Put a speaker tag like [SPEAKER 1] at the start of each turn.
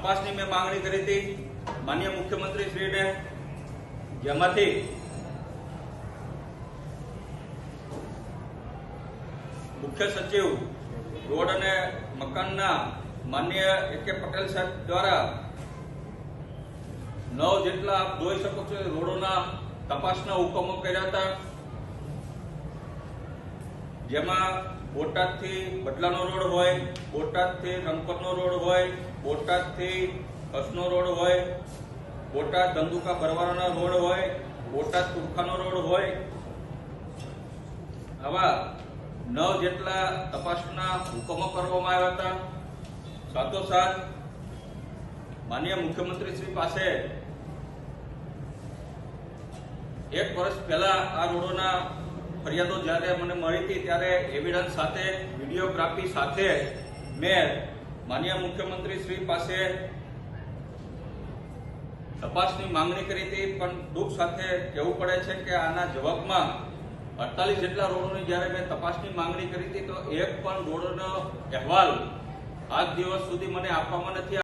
[SPEAKER 1] તપાસની મેં માંગણી કરી હતી. માન્ય મુખ્યમંત્રી જેમાંથી મુખ્ય સચિવ રોડ અને મકાનના માન્ય એ કે પટેલ સાહેબ દ્વારા નવ જેટલા આપ જોઈ શકો છો રોડોના તપાસના હુકમો કર્યા હતા. જેમાં બોટાદથી બદલાનો રોડ હોય, બોટાદથી રંગપતનો રોડ હોય, બોટાદથી કચ્છનો રોડ હોય, બોટાદ ધંધુકા બરવારાના રોડ હોય, બોટાદ તુરખાનો રોડ હોય, આવા નવ જેટલા તપાસના હુકમો કરવામાં આવ્યા હતા. સાથોસાથ માનનીય મુખ્યમંત્રી શ્રી પાસે એક વર્ષ પહેલા આ રોડોના ફરિયાદો જ્યારે મને મળી હતી ત્યારે એવિડન્સ સાથે, વિડીયોગ્રાફી સાથે મેં માન્ય મુખ્યમંત્રી શ્રી પાસે તપાસની માંગણી કરી હતી, પણ દુઃખ સાથે કહેવું પડે છે કે આના જવાબમાં અડતાલીસ જેટલા રોડોની જ્યારે મેં તપાસની માંગણી કરી હતી, તો એક પણ રોડનો અહેવાલ આજ દિવસ સુધી મને આપવામાં નથી